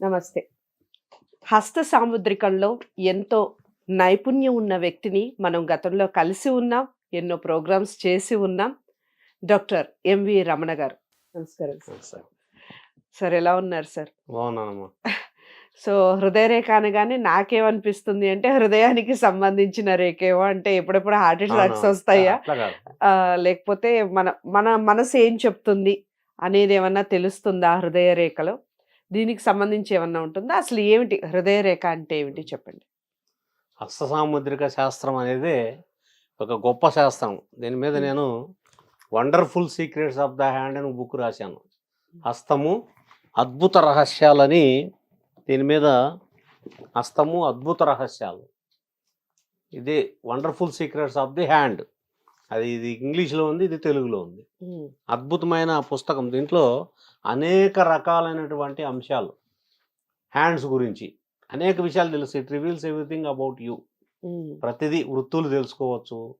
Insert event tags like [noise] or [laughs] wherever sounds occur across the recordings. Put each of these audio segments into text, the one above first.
నమస్తే. హస్త సాముద్రికంలో ఎంతో నైపుణ్యం ఉన్న వ్యక్తిని మనం గతంలో కలిసి ఉన్నాం ఎన్నో ప్రోగ్రామ్స్ చేసి ఉన్నాం. డాక్టర్ ఎంవి రమణ గారు నమస్కారం సార్. సార్ ఎలా ఉన్నారు సార్? బాగున్నానమ్మా. సో హృదయ రేఖ అనగానే నాకేమనిపిస్తుంది అంటే హృదయానికి సంబంధించిన రేఖేమో అంటే ఎప్పుడెప్పుడు హార్ట్ అటాక్స్. వస్తాయా? లేకపోతే మన మన మనసు ఏం చెప్తుంది అనేది ఏమన్నా తెలుస్తుందా హృదయ రేఖలో దీనికి సంబంధించి ఏమన్నా ఉంటుందా? అసలు ఏమిటి? హృదయ రేఖ అంటే ఏమిటి? చెప్పండి. హస్త సాముద్రిక శాస్త్రం అనేది ఒక గొప్ప శాస్త్రం. దీని మీద. నేను wonderful secrets of the hand అని బుక్ రాశాను. హస్తము అద్భుత రహస్యాలని దీని మీద హస్తము అద్భుత రహస్యాలు. ఇది wonderful secrets of the hand. అది ఇది ఇంగ్లీష్లో ఉంది ఇది తెలుగులో ఉంది. అద్భుతమైన పుస్తకం. దీంట్లో అనేక రకాలైనటువంటి అంశాలు. హ్యాండ్స్ గురించి. అనేక విషయాలు తెలుసు. It reveals everything about you. ప్రతిదీ వృత్తులు తెలుసుకోవచ్చు.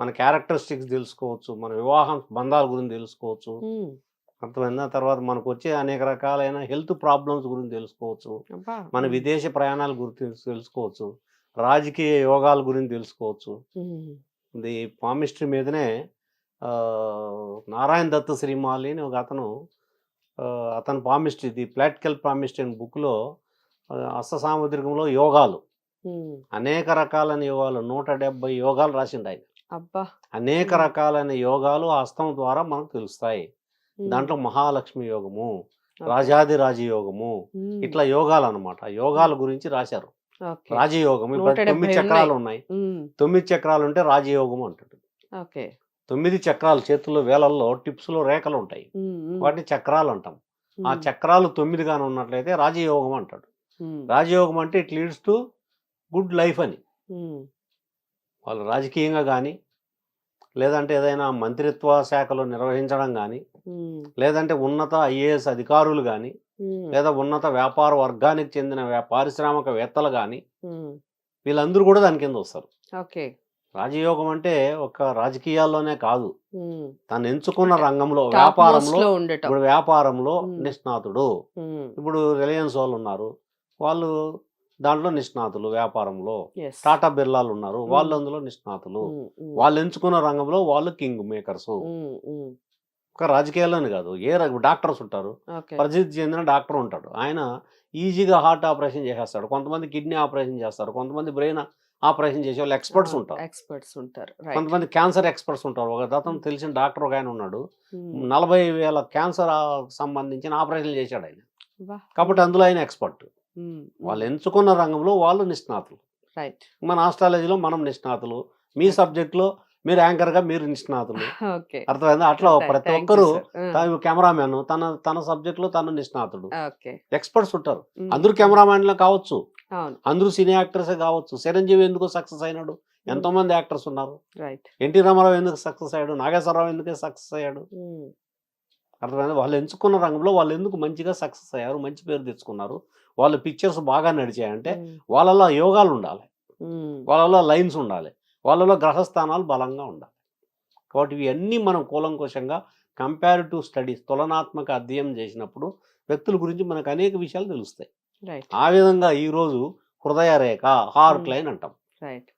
మన క్యారెక్టరిస్టిక్స్ తెలుసుకోవచ్చు. మన వివాహం బంధాల గురించి తెలుసుకోవచ్చు. ఉమ్, అర్థమైందా? తర్వాత మనకు వచ్చే అనేక రకాలైన హెల్త్ ప్రాబ్లమ్స్ గురించి తెలుసుకోవచ్చు. మన విదేశ ప్రయాణాల గురించి తెలుసుకోవచ్చు. రాజకీయ యోగాల గురించి తెలుసుకోవచ్చు. ఇది పామిస్ట్రీ మీదనే నారాయణ దత్త శ్రీమాలి అని ఒక అతను అతను పామిస్ట్రీ ది ప్లాటికల్ పామిస్ట్రీ అనే బుక్లో హస్త సాముద్రికంలో యోగాలు. అనేక రకాలైన యోగాలు నూట డెబ్బై యోగాలు రాసిండు ఆయన. అబ్బా! అనేక. రకాలైన యోగాలు హస్తం ద్వారా మనకు తెలుస్తాయి. దాంట్లో మహాలక్ష్మి యోగము. రాజాది రాజయోగము ఇట్లా యోగాలు అనమాట యోగాల గురించి రాశారు. రాజయోగం. ఇప్పుడు తొమ్మిది. చక్రాలు ఉన్నాయి. తొమ్మిది చక్రాలు ఉంటే రాజయోగం అంటాడు. ఓకే. తొమ్మిది చక్రాలు చేతుల్లో వేలల్లో టిప్స్లో రేఖలు ఉంటాయి. వాటిని చక్రాలు అంటాం. ఆ చక్రాలు తొమ్మిదిగానే ఉన్నట్లయితే రాజయోగం అంటాడు. రాజయోగం అంటే it leads to good life అని. వాళ్ళు రాజకీయంగా కానీ లేదంటే ఏదైనా మంత్రిత్వ శాఖలో నిర్వహించడం కానీ లేదంటే ఉన్నత ఐఏఎస్ అధికారులు కానీ లేదా ఉన్నత వ్యాపార వర్గానికి చెందిన పారిశ్రామికవేత్తలు కానీ వీళ్ళందరూ కూడా దాని కింద వస్తారు. ఓకే. రాజయోగం అంటే ఒక రాజకీయాల్లోనే కాదు. తను ఎంచుకున్న రంగంలో వ్యాపారంలో ఇప్పుడు వ్యాపారంలో. నిష్ణాతుడు. ఇప్పుడు రిలయన్స్ వాళ్ళు ఉన్నారు. వాళ్ళు దాంట్లో నిష్ణాతులు వ్యాపారంలో. టాటా బిర్లాలు ఉన్నారు. వాళ్ళు అందులో నిష్ణాతులు. వాళ్ళు ఎంచుకున్న రంగంలో వాళ్ళు కింగ్ మేకర్స్. ఒక రాజకీయాల్లోనే కాదు. ఏ డాక్టర్స్ ఉంటారు. ప్రసిద్ధి చెందిన డాక్టర్ ఉంటాడు. ఆయన ఈజీగా హార్ట్ ఆపరేషన్ చేసేస్తాడు. కొంతమంది కిడ్నీ ఆపరేషన్ చేస్తారు. కొంతమంది బ్రెయిన్ ఆపరేషన్ చేసే వాళ్ళు ఎక్స్పర్ట్స్ ఉంటారు. ఎక్స్పర్ట్స్ ఉంటారు. కొంతమంది క్యాన్సర్ ఎక్స్పర్ట్స్ ఉంటారు. ఒక అతను తెలిసిన డాక్టర్ ఒక ఆయన ఉన్నాడు. నలభై వేల క్యాన్సర్ సంబంధించిన ఆపరేషన్ చేశాడు ఆయన. కాబట్టి అందులో ఆయన ఎక్స్పర్ట్. వాళ్ళు ఎంచుకున్న రంగంలో వాళ్ళు నిష్ణాతులు. రైట్. మన ఆస్ట్రాలజీలో మనం నిష్ణాతులు. మీ సబ్జెక్ట్లో మీరు యాంకర్గా మీరు నిష్ణాతులు అర్థమైందా? అట్లా ప్రతి ఒక్కరు తాను కెమెరామెన్ తన తన సబ్జెక్ట్లో తను నిష్ణాతుడు ఎక్స్పర్ట్స్ ఉంటారు. అందరూ కెమెరామెన్లే కావచ్చు. అందరూ సినీ యాక్టర్సే కావచ్చు. చిరంజీవి ఎందుకు సక్సెస్ అయినాడు? ఎంతో మంది యాక్టర్స్ ఉన్నారు? ఎన్టీ రామారావు ఎందుకు సక్సెస్ అయ్యాడు? నాగేశ్వరరావు ఎందుకు సక్సెస్ అయ్యాడు? అర్థమైంది? వాళ్ళు ఎంచుకున్న రంగంలో వాళ్ళు ఎందుకు మంచిగా సక్సెస్ అయ్యారు? మంచి పేరు తెచ్చుకున్నారు? వాళ్ళ పిక్చర్స్ బాగా నడిచాయంటే వాళ్ళలో యోగాలు ఉండాలి. వాళ్ళలో లైన్స్ ఉండాలి. వాళ్ళలో గ్రహస్థానాలు బలంగా ఉండాలి. కాబట్టి ఇవన్నీ మనం కూలంకోశంగా కంపారిటివ్ స్టడీస్ తులనాత్మక అధ్యయనం చేసినప్పుడు వ్యక్తుల గురించి మనకు అనేక విషయాలు తెలుస్తాయి. ఆ విధంగా ఈరోజు హృదయ రేఖ హార్ట్ Hmm. లైన్ అంటాం. రైట్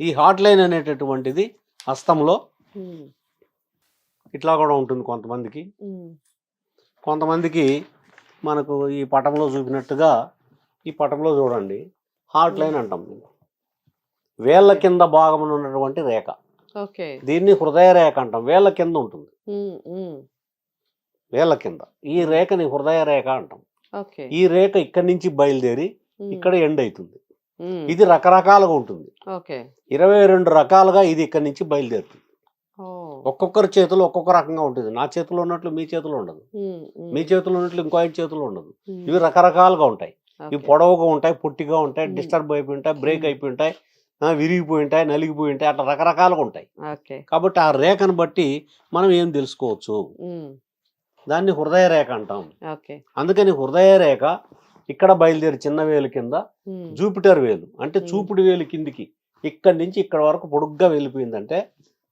ఈ హార్ట్ లైన్ అనేటటువంటిది హస్తంలో ఉమ్, ఇట్లా కూడా ఉంటుంది కొంతమందికి. ఉమ్, కొంతమందికి మనకు ఈ పటంలో చూపినట్టుగా ఈ పటంలో చూడండి. హార్ట్ లైన్ అంటాం. వేళ్ళ కింద భాగమున ఉన్నటువంటి రేఖ దీన్ని హృదయ రేఖ అంటాం. వేళ్ళ కింద ఉంటుంది. వేళ్ళ కింద. ఈ రేఖని హృదయ రేఖ అంటాం. ఈ రేఖ ఇక్కడి నుంచి బయలుదేరి ఇక్కడ ఎండ్ అవుతుంది ఇది రకరకాలుగా ఉంటుంది. ఇరవై రెండు రకాలుగా ఇది ఇక్కడి నుంచి బయలుదేరుతుంది. ఒక్కొక్కరి చేతిలో ఒక్కొక్క రకంగా ఉంటుంది. నా చేతిలో ఉన్నట్లు మీ చేతిలో ఉండదు. మీ చేతిలో ఉన్నట్లు ఇంకో ఆయన చేతిలో ఉండదు. ఇవి రకరకాలుగా ఉంటాయి. ఇవి. పొడవుగా ఉంటాయి పొట్టిగా ఉంటాయి. డిస్టర్బ్ అయిపోయి ఉంటాయి బ్రేక్. అయిపోయి ఉంటాయి. విరిగిపోయి ఉంటాయి నలిగిపోయి ఉంటాయి అట్లా రకరకాలుగా ఉంటాయి. ఓకే. కాబట్టి ఆ రేఖను బట్టి మనం ఏం తెలుసుకోవచ్చు? దాన్ని హృదయ రేఖ అంటాం. అందుకని హృదయ రేఖ ఇక్కడ బయలుదేరి చిన్న వేలు కింద జూపిటర్ వేలు అంటే. చూపుడు వేలు కిందికి ఇక్కడి నుంచి ఇక్కడ వరకు పొడుగ్గా వెళ్ళిపోయిందంటే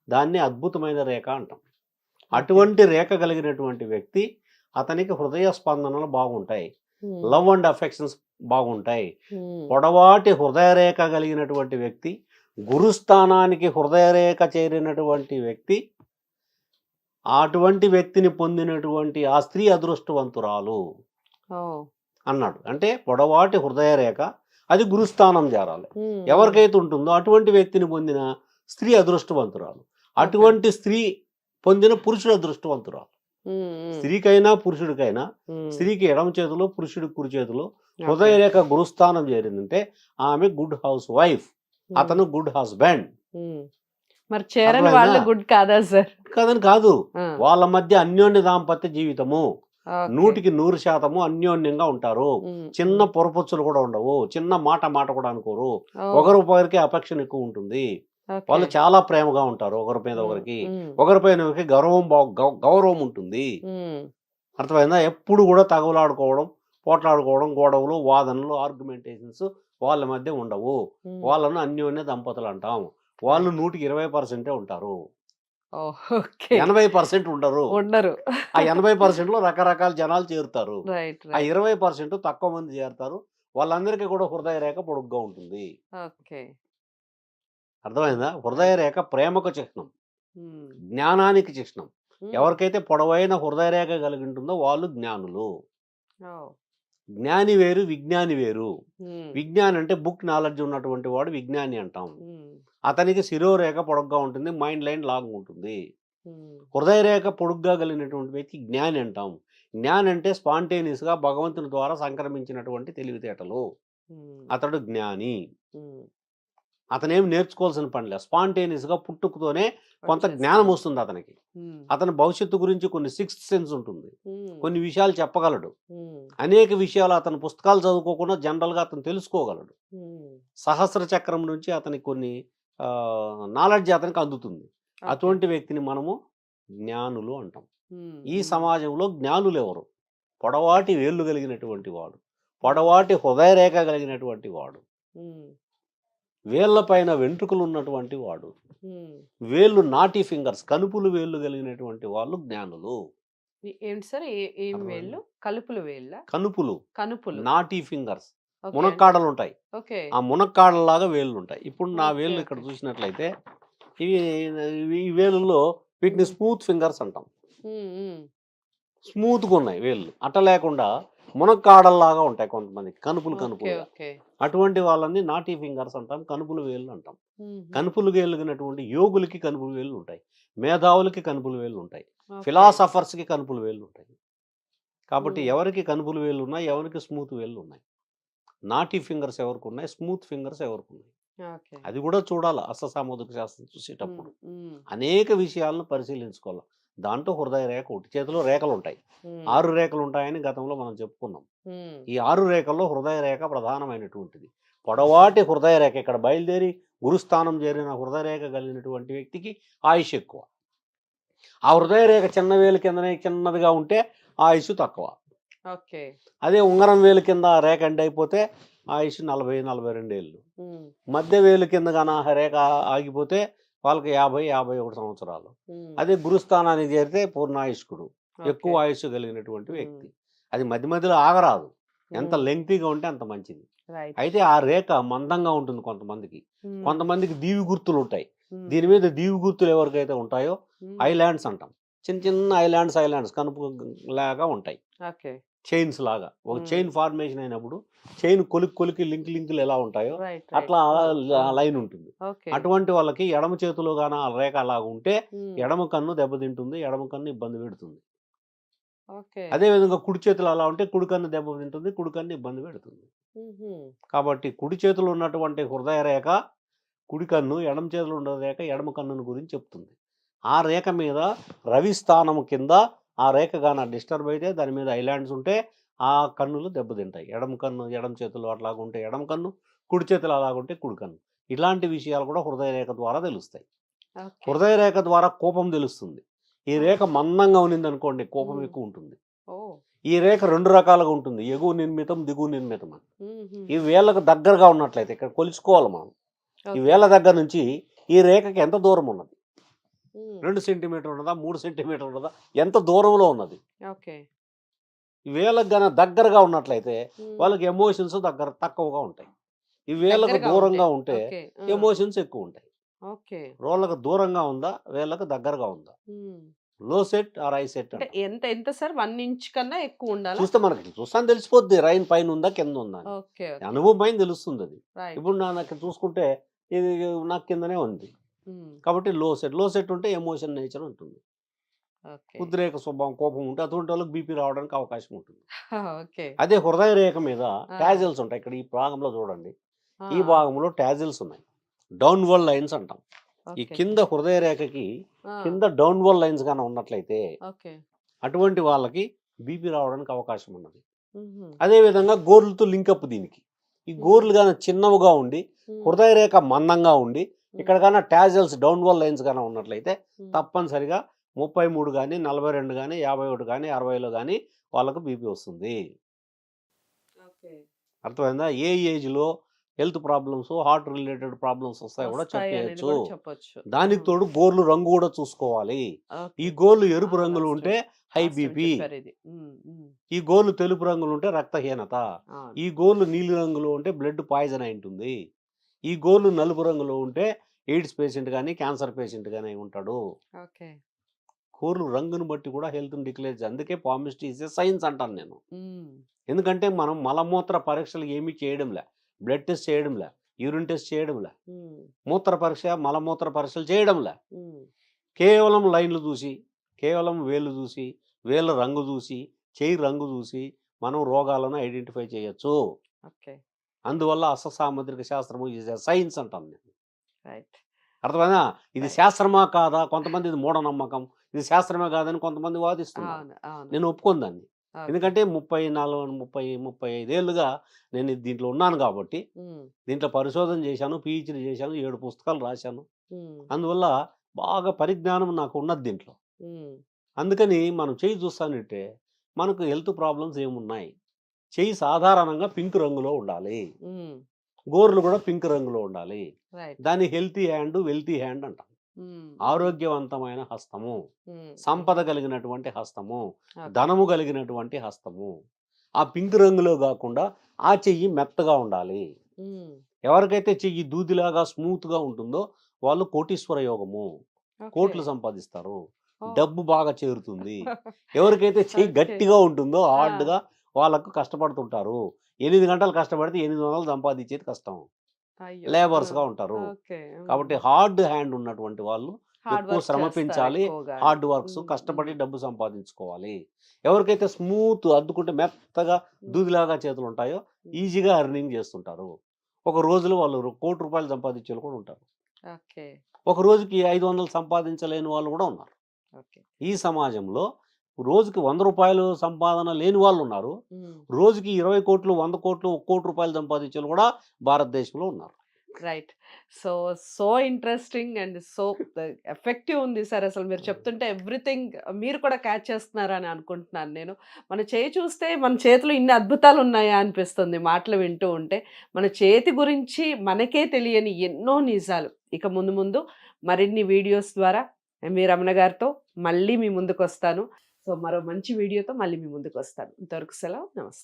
దాన్ని అద్భుతమైన రేఖ అంటాం. అటువంటి రేఖ కలిగినటువంటి వ్యక్తి అతనికి హృదయ స్పందనలు బాగుంటాయి. లవ్ అండ్ అఫెక్షన్స్ బాగుంటాయి. పొడవాటి హృదయరేఖ కలిగినటువంటి వ్యక్తి గురుస్థానానికి హృదయరేఖ చేరినటువంటి వ్యక్తి అటువంటి వ్యక్తిని పొందినటువంటి ఆ స్త్రీ అదృష్టవంతురాలు అన్నాడు. అంటే పొడవాటి హృదయరేఖ అది గురుస్థానం చేరాలి ఎవరికైతే ఉంటుందో అటువంటి వ్యక్తిని పొందిన స్త్రీ అదృష్టవంతురాలు. అటువంటి స్త్రీ పొందిన పురుషుడు అదృష్టవంతురాలు. స్త్రీకైనా పురుషుడికైనా స్త్రీకి ఎడమ చేతిలో పురుషుడికి కుడి చేతిలో. హృదయరేఖ గురుస్థానం చేరిందంటే ఆమె గుడ్ హౌస్ వైఫ్ అతను గుడ్ హస్బెండ్. మరి చేరని? వాళ్ళు గుడ్ కాదా సార్? కాదని కాదు. వాళ్ళ మధ్య అన్యోన్య దాంపత్య జీవితము. నూటికి నూరు శాతము అన్యోన్యంగా ఉంటారు. చిన్న పొరపొచ్చులు కూడా ఉండవు. చిన్న మాట మాట కూడా అనుకోరు. ఓ, ఒకరి ఒకరికి అపేక్షణ ఎక్కువ ఉంటుంది. వాళ్ళు చాలా ప్రేమగా ఉంటారు ఒకరి మీద ఒకరికి. ఉమ్, ఒకరిపైన ఒకరికి గౌరవం గౌరవం ఉంటుంది. అర్థమైందా? ఎప్పుడు కూడా తగులాడుకోవడం పోట్లాడుకోవడం గొడవలు వాదనలు ఆర్గ్యుమెంటేషన్స్ వాళ్ళ మధ్య ఉండవు. వాళ్ళను అన్యోన్య దంపతులు అంటాం. వాళ్ళు నూటికి ఇరవై పర్సెంటే ఉంటారు. ఎనభై పర్సెంట్ ఉండరు. ఉండరు. ఆ ఎనభై పర్సెంట్లో రకరకాల జనాలు చేరుతారు. ఆ ఇరవై పర్సెంట్ తక్కువ మంది చేరుతారు. వాళ్ళందరికీ కూడా హృదయ రేఖ పొడుగ్గా ఉంటుంది. ఓకే. అర్థమైందా? హృదయ రేఖ ప్రేమకు చిహ్నం. జ్ఞానానికి చిహ్నం. ఎవరికైతే పొడవైన హృదయ రేఖ కలిగి ఉంటుందో వాళ్ళు జ్ఞానులు. జ్ఞాని వేరు విజ్ఞాని వేరు. విజ్ఞాని అంటే బుక్ నాలెడ్జ్ ఉన్నటువంటి వాడు విజ్ఞాని అంటాం. అతనికి శిరోరేఖ పొడుగ్గా ఉంటుంది మైండ్ లైన్ లాంగ్ ఉంటుంది. హృదయ రేఖ పొడుగ్గా కలిగినటువంటి వ్యక్తి జ్ఞాని అంటాం. జ్ఞాని అంటే spontaneous గా భగవంతుని ద్వారా సంక్రమించినటువంటి తెలివితేటలు. అతడు జ్ఞాని. అతనేం నేర్చుకోవాల్సిన పని లేదు. Spontaneous గా పుట్టుకతోనే కొంత. జ్ఞానం వస్తుంది అతనికి. అతని భవిష్యత్తు గురించి కొన్ని సిక్స్త్ సెన్స్ ఉంటుంది. కొన్ని విషయాలు చెప్పగలడు. అనేక విషయాలు అతను పుస్తకాలు చదువుకోకుండా జనరల్గా అతను తెలుసుకోగలడు. సహస్ర చక్రం నుంచి అతనికి కొన్ని నాలెడ్జ్ అతనికి అందుతుంది. అటువంటి వ్యక్తిని మనము జ్ఞానులు అంటాం. ఈ సమాజంలో జ్ఞానులు ఎవరు? పొడవాటి వేళ్ళు కలిగినటువంటి వాడు. పొడవాటి హృదయరేఖ కలిగినటువంటి వాడు. ఉమ్, వేళ్ళపైన వెంట్రుకలు ఉన్నటువంటి వాడు. వేళ్ళు నాటి ఫింగర్స్ కనుపులు వేళ్ళు కలిగినటువంటి వాళ్ళు జ్ఞానులు. ఏంటి సార్? ఏ-? వేళ్ళు? కలుపులు వేళ్ళ? కనుపులు కనుపులు. నాటి ఫింగర్స్. మునక్కాడలు ఉంటాయి ఆ మునక్కాడలాగా వేళ్ళు ఉంటాయి ఇప్పుడు నా వేళ్ళు. ఇక్కడ చూసినట్లయితే ఇవి ఈ వేలుల్లో వీటిని స్మూత్ ఫింగర్స్ అంటాం. స్మూత్గా ఉన్నాయి వేళ్ళు. అట్ట లేకుండా మునక్కాడల్లాగా ఉంటాయి కొంతమంది. కనుపులు కనుపులు అటువంటి వాళ్ళని నాటి ఫింగర్స్ అంటాం కనుపులు వేళ్ళు అంటాం. కనుపులు వేలుగినటువంటి యోగులకి కనుపులు వేళ్ళు ఉంటాయి. మేధావులకి కనుపులు వేళ్ళు ఉంటాయి. ఫిలాసఫర్స్కి కనుపులు వేళ్ళు ఉంటాయి. కాబట్టి. ఎవరికి కనుపులు వేళ్ళు ఉన్నాయి ఎవరికి స్మూత్ వేళ్ళు ఉన్నాయి? నాటి ఫింగర్స్ ఎవరికి ఉన్నాయి? స్మూత్ ఫింగర్స్ ఎవరికి ఉన్నాయి? అది కూడా చూడాలి అస్తసాముద్రిక శాస్త్రం చూసేటప్పుడు. అనేక విషయాలను పరిశీలించుకోవాలి. దాంట్లో హృదయ రేఖ ఒకటి చేతిలో రేఖలు ఉంటాయి ఆరు రేఖలు ఉంటాయని గతంలో మనం చెప్పుకున్నాం. ఈ ఆరు రేఖల్లో హృదయ రేఖ ప్రధానమైనటువంటిది. పొడవాటి హృదయ రేఖ ఇక్కడ బయలుదేరి గురుస్థానం చేరిన హృదయ రేఖ కలిగినటువంటి వ్యక్తికి ఆయుష్ ఎక్కువ. ఆ హృదయ రేఖ చిన్న వేలు కిందనే చిన్నదిగా ఉంటే ఆయుష్ తక్కువ. ఓకే. అదే ఉంగరం వేలు కింద రేఖ ఎండ్ అయిపోతే ఆయుష్ నలభై నలభై రెండు ఏళ్ళు. మధ్య వేలు కింద కానీ రేఖ ఆగిపోతే వాళ్ళకి యాభై యాభై ఒకటి సంవత్సరాలు. అదే గురుస్థానానికి చేరితే పూర్ణాయుష్కుడు. ఎక్కువ ఆయుష్ కలిగినటువంటి వ్యక్తి. అది మధ్య మధ్యలో ఆగరాదు. ఎంత లెంగ్తీగా ఉంటే అంత మంచిది. అయితే ఆ రేఖ మందంగా ఉంటుంది కొంతమందికి. కొంతమందికి దీవి గుర్తులు ఉంటాయి. దీని మీద దీవి గుర్తులు ఎవరికైతే ఉంటాయో ఐలాండ్స్ అంటాం. చిన్న చిన్న ఐలాండ్స్ ఐలాండ్స్ కనుపు లాగా ఉంటాయి. చైన్స్ లాగా. ఒక. చైన్ ఫార్మేషన్ అయినప్పుడు చైన్ కొలికి కొలికి లింక్ లింకులు ఎలా ఉంటాయో అట్లా. లైన్ ఉంటుంది. అటువంటి వాళ్ళకి ఎడమ చేతిలో గాన ఆ రేఖ అలాగ ఉంటే ఎడమ కన్ను దెబ్బతింటుంది ఎడమ కన్ను ఇబ్బంది పెడుతుంది. అదే విధంగా కుడి చేతులు అలా ఉంటే కుడి కన్ను దెబ్బతింటుంది కుడి కన్ను ఇబ్బంది పెడుతుంది. కాబట్టి కుడి చేతిలో ఉన్నటువంటి హృదయ రేఖ కుడి కన్ను ఎడమ చేతిలో ఉన్న రేఖ ఎడమ కన్నుని గురించి చెప్తుంది. ఆ రేఖ మీద రవి స్థానం కింద ఆ రేఖ గాన డిస్టర్బ్ అయితే దాని మీద ఐలాండ్స్ ఉంటే ఆ కన్నులు దెబ్బతింటాయి. ఎడమ కన్ను ఎడమ చేతులు అట్లాగా ఉంటే ఎడమ కన్ను కుడి చేతులు అలాగుంటే కుడి కన్ను. ఇలాంటి విషయాలు కూడా హృదయ రేఖ ద్వారా తెలుస్తాయి. హృదయ రేఖ ద్వారా కోపం తెలుస్తుంది. ఈ రేఖ మందంగా ఉన్నింది అనుకోండి కోపం. ఎక్కువ ఉంటుంది. ఈ రేఖ రెండు రకాలుగా ఉంటుంది. ఎగువ నిర్మితం దిగువ నిర్మితం అని. ఈ వేళ్ళకు దగ్గరగా ఉన్నట్లయితే ఇక్కడ కొలుచుకోవాలి మనం. ఈ. వేళ్ళ దగ్గర నుంచి ఈ రేఖకి ఎంత దూరం ఉన్నది? రెండు సెంటీమీటర్ ఉన్నదా మూడు సెంటీమీటర్ ఉన్నదా ఎంత దూరంలో ఉన్నది? ఓకే. వేలకు గాన దగ్గరగా ఉన్నట్లయితే. వాళ్ళకి ఎమోషన్స్ దగ్గర తక్కువగా ఉంటాయి. ఈ దగ్గరగా దూరంగా ఉంటే ఎమోషన్స్ ఎక్కువ ఉంటాయి. రోళ్ళకు దూరంగా ఉందా వేళ్ళకు దగ్గరగా ఉందా. లో సెట్ ఆర్ ఐ సెట్ అంటే ఎంత ఎంత సార్? వన్ ఇంచ్ కన్నా ఎక్కువ ఉండాలా? చూస్తే మనకి చూస్తాను తెలిసిపోద్ది రైన్ పైన ఉందా కింద ఉందా అనుభవం పైన తెలుస్తుంది అది. ఇప్పుడు నా నాకు చూసుకుంటే ఇది నాకు కిందనే ఉంది. కాబట్టి లో సెట్లో సెట్ ఉంటే ఎమోషన్ నేచర్ ఉంటుంది. ఉద్రేక స్వభావం కోపం ఉంటే అటువంటి వాళ్ళకి బీపీ రావడానికి అవకాశం ఉంటుంది. అదే హృదయ రేఖ మీద. టాజిల్స్ ఉంటాయి. ఇక్కడ ఈ భాగంలో చూడండి. ఈ భాగంలో టాజిల్స్ ఉన్నాయి. డౌన్ వరల్డ్ లైన్స్ అంటాం. ఈ. కింద హృదయ రేఖకి కింద డౌన్ వరల్డ్ లైన్స్ గానే ఉన్నట్లయితే అటువంటి వాళ్ళకి బీపీ రావడానికి అవకాశం ఉన్నది. ఉహుం. అదే విధంగా గోర్లతో లింకప్ దీనికి. ఈ గోర్లు గాన చిన్నవిగా ఉండి. హృదయ రేఖ మందంగా ఉండి ఇక్కడ కన్నా టాజల్స్ డౌన్ వల్ లైన్స్ గానే ఉన్నట్లయితే. తప్పనిసరిగా ముప్పై మూడు కానీ నలభై రెండు కానీ యాభై ఒకటి కానీ అరవైలో కానీ వాళ్ళకు బీపీ వస్తుంది. అర్థమైందా ఏ ఏజ్లో health problems heart related problems వస్తాయి కూడా చెప్పేయచ్చు దానికి. తోడు గోర్లు రంగు కూడా చూసుకోవాలి. ఈ గోర్లు ఎరుపు రంగులు ఉంటే హై బీపీ. ఈ గోర్లు తెలుపు రంగులు ఉంటే రక్తహీనత. ఈ గోర్లు నీలి రంగులో ఉంటే బ్లడ్ పాయిజన్ అయి ఉంటుంది ఈ గోర్లు నలుపు రంగులో ఉంటే ఎయిడ్స్ పేషెంట్ కానీ క్యాన్సర్ పేషెంట్ కానీ ఉంటాడు. ఓకే. గోర్లు రంగును బట్టి కూడా హెల్త్ని డిక్లేర్ చేయాలి అందుకే పామిస్ట్రీ ఇస్ సైన్స్ అంటాను నేను. ఎందుకంటే మనం మలమూత్ర పరీక్షలు ఏమీ చేయడంలే. బ్లడ్ టెస్ట్ చేయడంలే. యూరిన్ టెస్ట్ చేయడంలే. మూత్ర పరీక్ష మలమూత్ర పరీక్షలు చేయడంలే. కేవలం లైన్లు చూసి కేవలం వేళ్ళు చూసి వేళ్ళ రంగు చూసి చేయి రంగు చూసి మనం రోగాలను ఐడెంటిఫై చేయొచ్చు. ఓకే. అందువల్ల అససాముద్రిక శాస్త్రము ఈజ్ సైన్స్ అంటాను నేను. రైట్. అర్థమైనా ఇది. శాస్త్రమా కాదా? కొంతమంది ఇది మూఢనమ్మకం. ఇది శాస్త్రమే కాదని కొంతమంది వాదిస్తున్నారు. నేను ఒప్పుకోను దాన్ని. ఓకే. ఎందుకంటే ముప్పై నాలుగు ముప్పై ముప్పై ఐదేళ్ళుగా నేను దీంట్లో ఉన్నాను కాబట్టి దీంట్లో పరిశోధన చేశాను పిహెచ్డి చేశాను ఏడు పుస్తకాలు రాశాను. అందువల్ల బాగా పరిజ్ఞానం నాకు ఉన్నది దీంట్లో. అందుకని మనం చెయ్యి చూస్తానంటే మనకు హెల్త్ ప్రాబ్లమ్స్ ఏమున్నాయి? చెయ్యి సాధారణంగా పింక్ రంగులో ఉండాలి. గోర్లు కూడా పింక్ రంగులో ఉండాలి. దాన్ని హెల్తీ హ్యాండ్ వెల్తీ హ్యాండ్ అంటాం. ఆరోగ్యవంతమైన హస్తము సంపద కలిగినటువంటి హస్తము. ధనము కలిగినటువంటి హస్తము ఆ పింక్ రంగులో కాకుండా ఆ చెయ్యి మెత్తగా ఉండాలి. ఎవరికైతే చెయ్యి దూదిలాగా స్మూత్గా ఉంటుందో వాళ్ళు కోటీశ్వర యోగము. కోట్లు సంపాదిస్తారు. డబ్బు బాగా చేరుతుంది. [laughs] ఎవరికైతే చెయ్యి. గట్టిగా ఉంటుందో ఆ. వాళ్ళకు కష్టపడుతుంటారు. ఎనిమిది గంటలు కష్టపడితే ఎనిమిది వందలు సంపాదించేది కష్టం. అయ్యో. లేబర్స్గా ఆ, ఉంటారు. కాబట్టి హార్డ్ హ్యాండ్ ఉన్నటువంటి వాళ్ళు ఎక్కువ వర్క్ శ్రమ చేస్తారు పెంచాలి. ఎక్కువగా. హార్డ్ వర్క్స్ కష్టపడి డబ్బు సంపాదించుకోవాలి. ఎవరికైతే స్మూత్ అద్దుకుంటే మెత్తగా దూదిలాగా చేతులు ఉంటాయో. ఈజీగా ఎర్నింగ్ చేస్తుంటారు. ఒక రోజులో వాళ్ళు కోటి రూపాయలు సంపాదించే కూడా ఉంటారు. ఒక రోజుకి ఐదు వందలు సంపాదించలేని వాళ్ళు కూడా ఉన్నారు. ఈ సమాజంలో రోజుకి వంద రూపాయలు సంపాదన లేని వాళ్ళు ఉన్నారు రోజుకి ఇరవై కోట్లు వంద కోట్లు ఒక కోటి రూపాయలు సంపాదించే వాళ్ళు కూడా భారతదేశంలో ఉన్నారు. Right. So so interesting and so effective ఉంది సార్ అసలు మీరు చెప్తుంటే ఎవ్రీథింగ్ మీరు కూడా క్యాచ్ చేస్తున్నారని అనుకుంటున్నాను నేను. మన చేయి చూస్తే మన చేతిలో ఇన్ని అద్భుతాలు ఉన్నాయా అనిపిస్తుంది మాటలు వింటూ ఉంటే. మన చేతి గురించి మనకే తెలియని ఎన్నో నిజాలు. ఇక ముందు ముందు మరిన్ని వీడియోస్ ద్వారా ఎంవి రమణ గారితో మళ్ళీ మీ ముందుకు వస్తాను సో మరో మంచి వీడియోతో మళ్ళీ మీ ముందుకు వస్తాను. ఇంతవరకు సెలవు. నమస్తే.